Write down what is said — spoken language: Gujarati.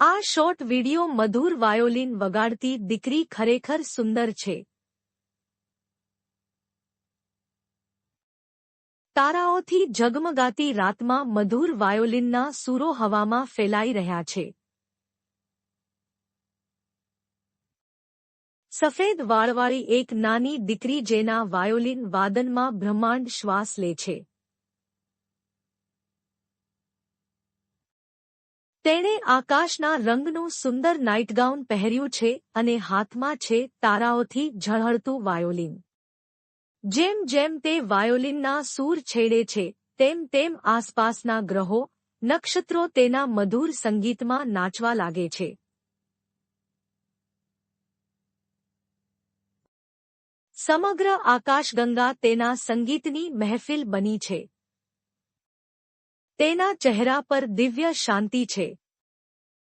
આ શોર્ટ વિડિયો મધુર વાયોલિન વગાડતી દીકરી ખરેખર સુંદર છે. તારાઓથી ઝગમગાતી રાતમાં મધુર વાયોલિનના સૂરો હવામાં ફેલાઈ રહ્યા છે. સફેદ વાળવાળી એક નાની દીકરી જેના વાયોલિન વાદનમાં બ્રહ્માંડ શ્વાસ લે છે. તેણે આકાશના રંગનું સુંદર નાઇટગાઉન પહેર્યું છે અને હાથમાં છે તારાઓથી ઝળહળતું વાયોલિન. જેમ જેમ તે વાયોલિનના સૂર છેડે છે, તેમ તેમ આસપાસના ગ્રહો, નક્ષત્રો તેના મધુર સંગીતમાં નાચવા લાગે છે. સમગ્ર આકાશગંગા તેના સંગીતની મહેફિલ બની છે. તેના ચહેરા પર દિવ્ય શાંતિ છે.